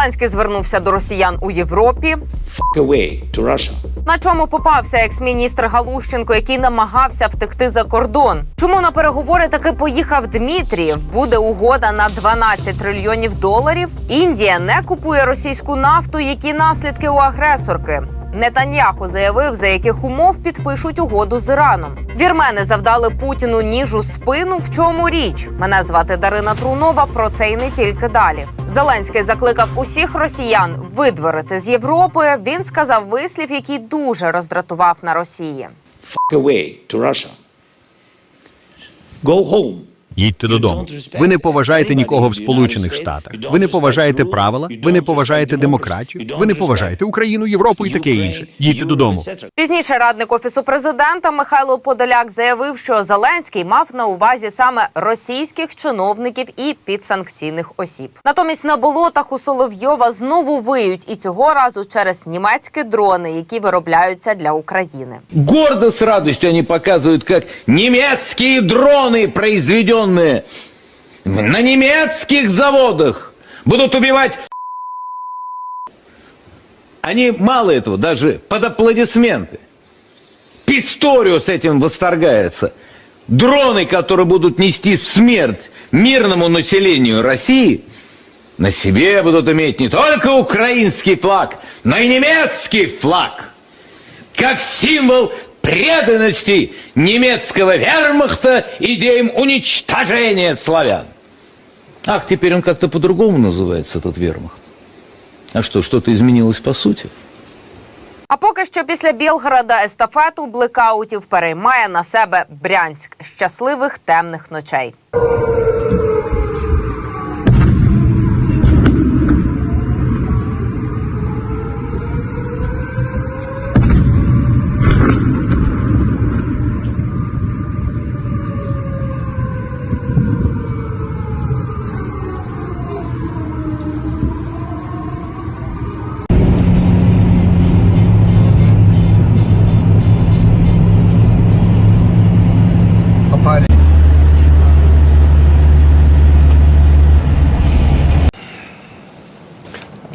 Зеленський звернувся до росіян у Європі. away to Russia. На чому попався екс-міністр Галущенко, який намагався втекти за кордон? Чому на переговори таки поїхав Дмитрієв? Буде угода на 12 трильйонів доларів. Індія не купує російську нафту. Які наслідки у агресорки? Нетаньяху заявив, за яких умов підпишуть угоду з Іраном. Вірмени завдали Путіну ніж у спину. В чому річ? Мене звати Дарина Трунова. Про це і не тільки далі. Зеленський закликав усіх росіян видворити з Європи. Він сказав вислів, який дуже роздратував на Росії. Fuck away to Russia. Go home. Їдьте додому. Ви не поважаєте нікого в Сполучених Штатах. Ви не поважаєте правила. Ви не поважаєте демократію. Ви не поважаєте Україну, Європу і таке інше. Їдьте додому. Пізніше радник офісу президента Михайло Подоляк заявив, що Зеленський мав на увазі саме російських чиновників і підсанкційних осіб. Натомість на болотах у Соловйова знову виють, і цього разу через німецькі дрони, які виробляються для України. Гордо с радостью они показывают, как немецкие дроны, произведенные на немецких заводах, будут убивать... Они мало этого, даже под аплодисменты. Писторио с этим восторгается. Дроны, которые будут нести смерть мирному населению России, на себе будут иметь не только украинский флаг, но и немецкий флаг как символ преданности немецкого вермахта идеям уничтожения славян. Ах, теперь он как-то по-другому называется, этот вермахт. А что, что-то изменилось по сути? А поки що після Білграда естафету блекаутів переймає на себе Брянськ щасливих темних ночей.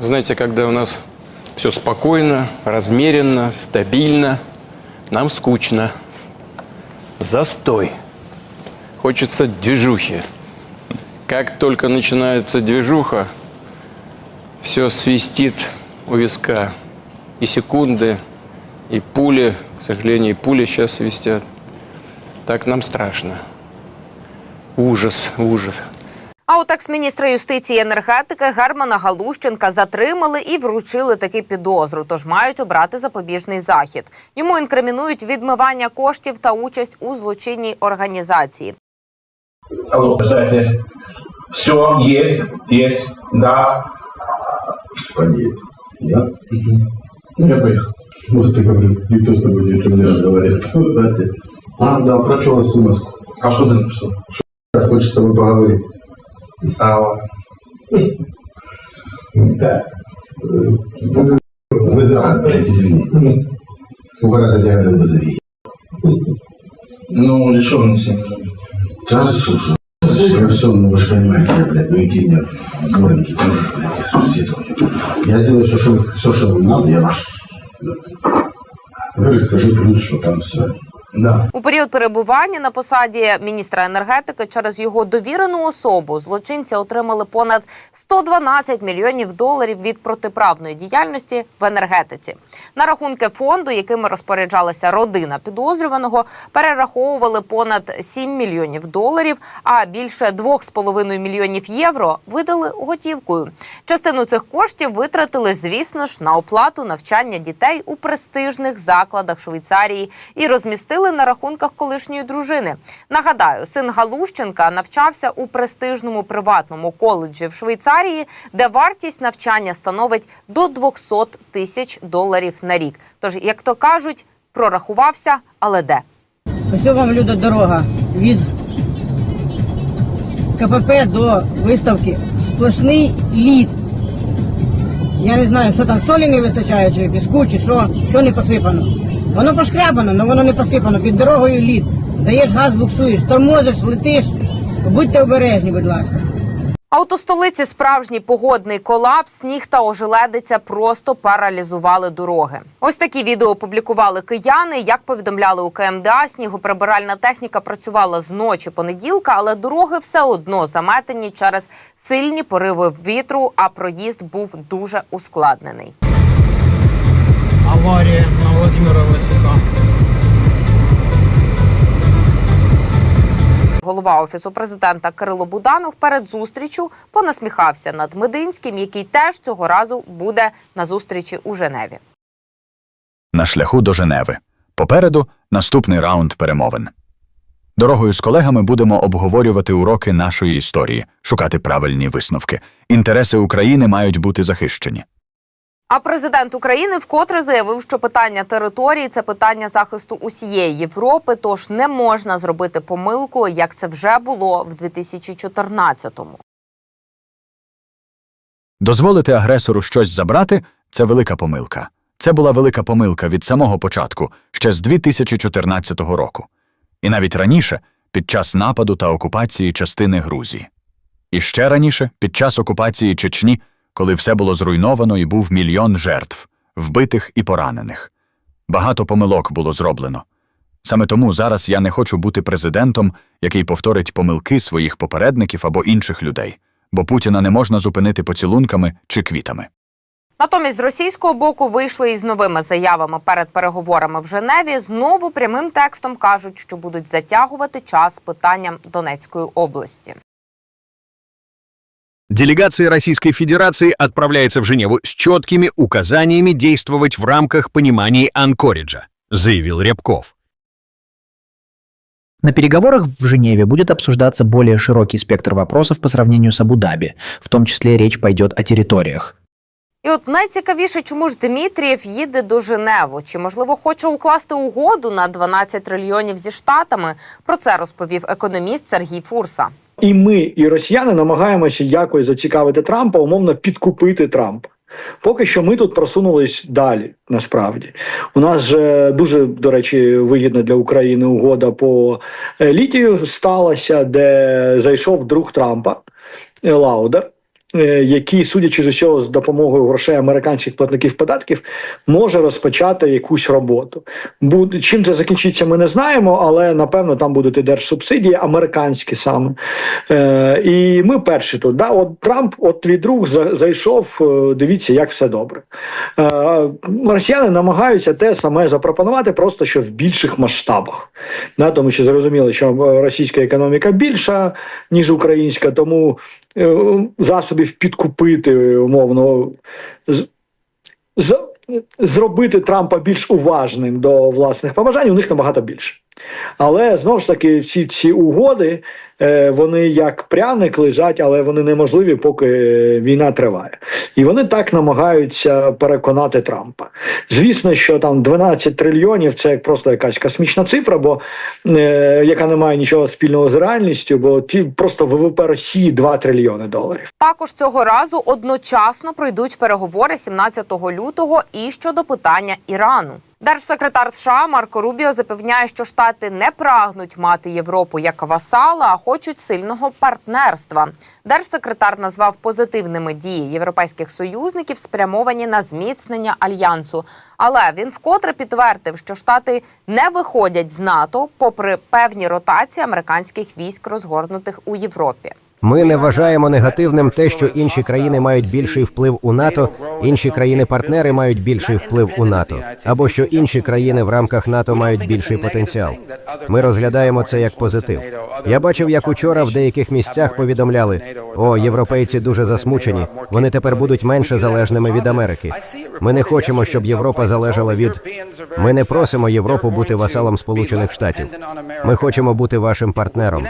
Знаете, когда у нас все спокойно, размеренно, стабильно, нам скучно. Застой. Хочется движухи. Как только начинается движуха, все свистит у виска. И секунды, и пули, к сожалению, и пули сейчас свистят. Так нам страшно. Ужас, ужас. А от екс-міністра юстиції і енергетики Германа Галущенка затримали і вручили таки підозру, тож мають обрати запобіжний захід. Йому інкримінують відмивання коштів та участь у злочинній організації. Алло, здрасте. Все, есть, есть, да. Поедет. Я? Ну, я поехал. Вот ты говорил, никто с тобой не меня разговаривает. Да, ты. А, да, прочел смс. А что ты написал? Хочет с тобой поговорить. А, Ладно. Так. Вызови, блядь, извини. Сколько раз я тебя говорил, вызови. ну, лишен все. Да, слушай. Я все, ну вы же понимаете, я, блядь, ну иди мне в дворники тоже, блядь, я соседу. Я сделаю все, что, вы- все, что вам надо, я ваш. Говори, скажи плюс, что там все. Да. У період перебування на посаді міністра енергетики через його довірену особу злочинці отримали понад 112 мільйонів доларів від протиправної діяльності в енергетиці. На рахунки фонду, якими розпоряджалася родина підозрюваного, перераховували понад 7 мільйонів доларів, а більше 2,5 мільйонів євро видали готівкою. Частину цих коштів витратили, звісно ж, на оплату навчання дітей у престижних закладах Швейцарії і розмістили на рахунках колишньої дружини. Нагадаю, син Галущенка навчався у престижному приватному коледжі в Швейцарії, де вартість навчання становить до 200 тисяч доларів на рік. Тож, як то кажуть, прорахувався, але де? Ось вам люди дорога від КПП до виставки. Сплошний лід. Я не знаю, що там солі не вистачає, чи піску, чи що, що не посипано. Воно пошкрябано, але воно не посипано. Під дорогою лід. Даєш газ, буксуєш, тормозиш, летиш. Будьте обережні, будь ласка. А столиці справжній погодний колапс, сніг та ожеледиця просто паралізували дороги. Ось такі відео опублікували кияни. Як повідомляли у КМДА, снігоприбиральна техніка працювала з ночі понеділка, але дороги все одно заметені через сильні пориви вітру, а проїзд був дуже ускладнений. Аварія на Володимира Васюка. Голова офісу президента Кирило Буданов перед зустрічю понасміхався над Мединським, який теж цього разу буде на зустрічі у Женеві. на шляху до Женеви. Попереду наступний раунд перемовин. Дорогою з колегами будемо обговорювати уроки нашої історії, шукати правильні висновки. Інтереси України мають бути захищені. А президент України вкотре заявив, що питання території це питання захисту усієї Європи, тож не можна зробити помилку, як це вже було в 2014-му. Дозволити агресору щось забрати це велика помилка. Це була велика помилка від самого початку, ще з 2014 року. І навіть раніше, під час нападу та окупації частини Грузії. І ще раніше, під час окупації Чечні, коли все було зруйновано і був мільйон жертв, вбитих і поранених. Багато помилок було зроблено. Саме тому зараз я не хочу бути президентом, який повторить помилки своїх попередників або інших людей, бо Путіна не можна зупинити поцілунками чи квітами. Натомість з російського боку вийшли із новими заявами перед переговорами в Женеві. Знову прямим текстом кажуть, що будуть затягувати час питанням Донецької області. Делегация Российской Федерации отправляется в Женеву с четкими указаниями действовать в рамках понимания Анкориджа, заявил Рябков. На переговорах в Женеве будет обсуждаться более широкий спектр вопросов по сравнению с Абу-Даби, в том числе речь пойдет о территориях. І от найцікавіше, чому ж Дмитрієв їде до Женеву? Чи можливо хоче укласти угоду на 12 трильйонів зі штатами? Про це розповів економіст Сергій Фурса. І ми, і росіяни намагаємося якось зацікавити Трампа, умовно підкупити Трампа. Поки що ми тут просунулись далі. Насправді у нас же дуже до речі вигідна для України угода по е, літію сталася, де зайшов друг Трампа е, Лаудер. Е, Який, судячи з усього, з допомогою грошей американських платників податків, може розпочати якусь роботу. Буде чим це закінчиться, ми не знаємо, але напевно там будуть і держсубсидії, американські саме. Е, і ми перші тут. Да? От Трамп, от твій друг за- зайшов. е, Дивіться, як все добре. Е, росіяни намагаються те саме запропонувати, просто що в більших масштабах. Да? Тому що зрозуміло, що е, російська економіка більша, ніж українська, тому засобів підкупити умовно. з- Зробити Трампа більш уважним до власних побажань у них набагато більше. Але знову ж таки, всі ці угоди е, вони як пряник лежать, але вони неможливі, поки е, війна триває. І вони так намагаються переконати Трампа. Звісно, що там 12 трильйонів це просто якась космічна цифра, бо е, яка не має нічого спільного з реальністю, бо ті просто ВВП Росії 2 трильйони доларів. Також цього разу одночасно пройдуть переговори 17 лютого і щодо питання Ірану. Держсекретар США Марко Рубіо запевняє, що штати не прагнуть мати Європу як васала, а хочуть сильного партнерства. Держсекретар назвав позитивними дії європейських союзників, спрямовані на зміцнення альянсу. Але він вкотре підтвердив, що штати не виходять з НАТО, попри певні ротації американських військ, розгорнутих у Європі. Ми не вважаємо негативним те, що інші країни мають більший вплив у НАТО, інші країни-партнери мають більший вплив у НАТО, або що інші країни в рамках НАТО мають більший потенціал. Ми розглядаємо це як позитив. Я бачив, як учора в деяких місцях повідомляли: о, європейці дуже засмучені. Вони тепер будуть менше залежними від Америки. Ми не хочемо, щоб Європа залежала від. Ми не просимо Європу бути васалом Сполучених Штатів. Ми хочемо бути вашим партнером.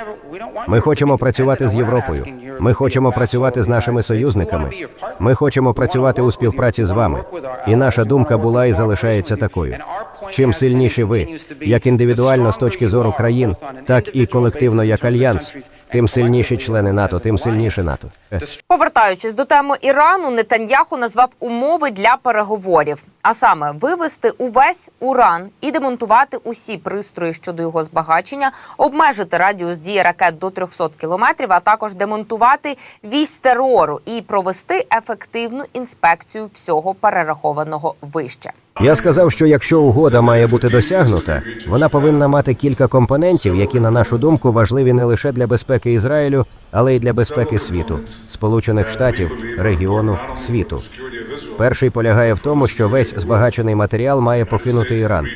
Ми хочемо працювати з Європою. Ми хочемо працювати з нашими союзниками. Ми хочемо працювати у співпраці з вами. І наша думка була і залишається такою. Чим сильніші ви, як індивідуально з точки зору країн, так і колективно як альянс, тим сильніші члени НАТО, тим сильніше НАТО. Е. Повертаючись до теми Ірану, Нетаньяху назвав умови для переговорів, а саме вивести увесь уран і демонтувати усі пристрої щодо його збагачення, обмежити радіус дії ракет до 300 кілометрів, а також демонтувати вісь терору і провести ефективну інспекцію всього перерахованого вище. Я сказав, що якщо угода має бути досягнута, вона повинна мати кілька компонентів, які, на нашу думку, важливі не лише для безпеки Ізраїлю, але й для безпеки світу, Сполучених Штатів, регіону, світу. Перший полягає в тому, що весь збагачений матеріал має покинути Іран.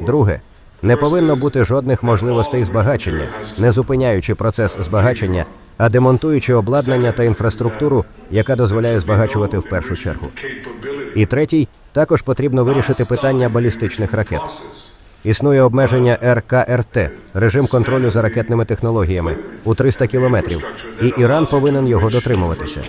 Друге, не повинно бути жодних можливостей збагачення, не зупиняючи процес збагачення, а демонтуючи обладнання та інфраструктуру, яка дозволяє збагачувати в першу чергу. І третій також потрібно вирішити питання балістичних ракет. Існує обмеження РКРТ режим контролю за ракетними технологіями у 300 кілометрів, і Іран повинен його дотримуватися.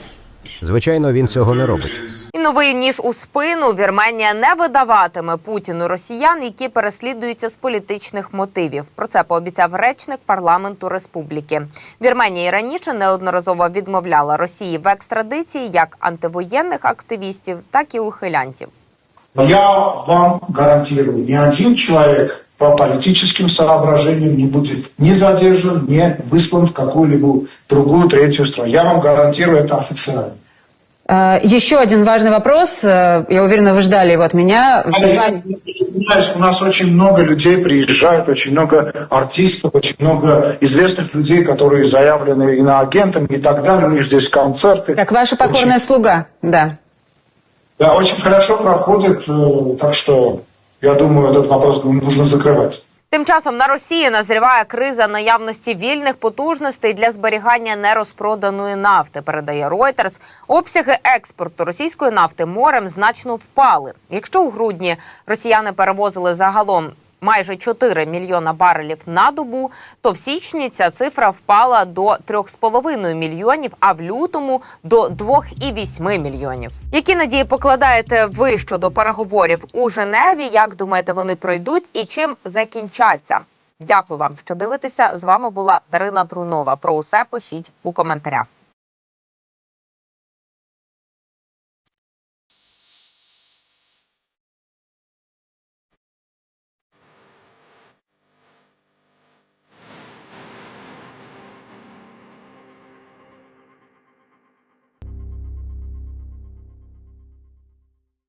Звичайно, він цього не робить. І новий ніж у спину Вірменія не видаватиме Путіну росіян, які переслідуються з політичних мотивів. Про це пообіцяв речник парламенту республіки. Вірменія і раніше неодноразово відмовляла Росії в екстрадиції як антивоєнних активістів, так і ухилянтів. Я вам гарантирую, ни один человек по политическим соображениям не будет ни задержан, ни выслан в какую-либо другую, третью страну. Я вам гарантирую это официально. Еще один важный вопрос, э, я уверена, вы ждали его от меня. А я извиняюсь, у нас очень много людей приезжает, очень много артистов, очень много известных людей, которые заявлены иноагентами и так далее. У них здесь концерты. Как ваша покорная слуга, да. Да, очень хорошо проходит, э, так что я думаю, этот вопрос нужно закрывать. Тим часом на Росії назріває криза наявності вільних потужностей для зберігання нерозпроданої нафти. Передає Reuters. Обсяги експорту російської нафти морем значно впали. Якщо у грудні росіяни перевозили загалом майже 4 мільйона барелів на добу, то в січні ця цифра впала до 3,5 мільйонів, а в лютому до 2,8 мільйонів. Які надії покладаєте ви щодо переговорів у Женеві? Як думаєте, вони пройдуть і чим закінчаться? Дякую вам, що дивитеся. З вами була Дарина Трунова. Про усе пишіть у коментарях.